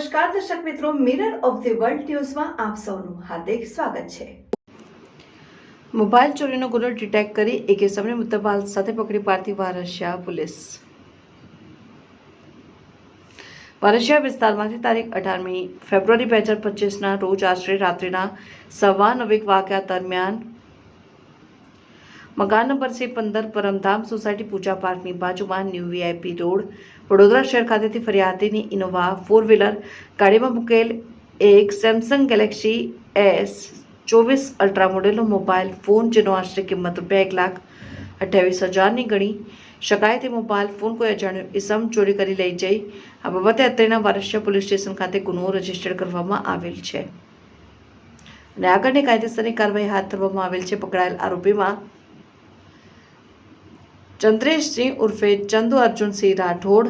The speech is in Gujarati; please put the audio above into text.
નમસ્કાર, દર્શક મિત્રો મિરર ઓફ ધી વર્લ્ડ ન્યૂઝમાં આપ સૌનું હાર્દિક સ્વાગત છે. મોબાઈલ ચોરીનો ગુનો ડિટેક્ટ કરી એક સમય મુદ્દામાલ સાથે પકડી પાડતી વારસિયા પોલીસ. વારસિયા વિસ્તારમાંથી તારીખ અઢારમી ફેબ્રુઆરી બે હજાર પચીસના રોજ આશરે રાત્રિના સવા નવેક વાગ્યા દરમિયાન મકાન નંબર છે પંદર પરમધામ સોસાયટી પૂજા પાર્કની બાજુમાં ન્યૂ વીઆઈપી રોડ. વડોદરા શહેર ખાતેથી ફરિયાદીની ઇનોવા ફોર વ્હીલર ગાડીમાં મૂકેલ એક સેમસંગ ગેલેક્સી એસ ચોવીસ અલ્ટ્રા મોડેલનો મોબાઈલ ફોન જેનો આશરે કિંમત રૂપિયા એક લાખ અઠ્યાવીસ હજારની ગણી શકાય તે મોબાઈલ ફોન કોઈ અજાણ્યો ઇસમ ચોરી કરી લઈ જઈ. આ બાબતે અત્રેના વારસિયા પોલીસ સ્ટેશન ખાતે ગુનો રજિસ્ટર કરવામાં આવેલ છે. અને આગળની કાયદેસરની કાર્યવાહી હાથ ધરવામાં આવેલ છે. પકડાયેલ આરોપીમાં ચંદ્રેશસિંહ ઉર્ફે ચંદુ અર્જુનસિંહ રાઠોડ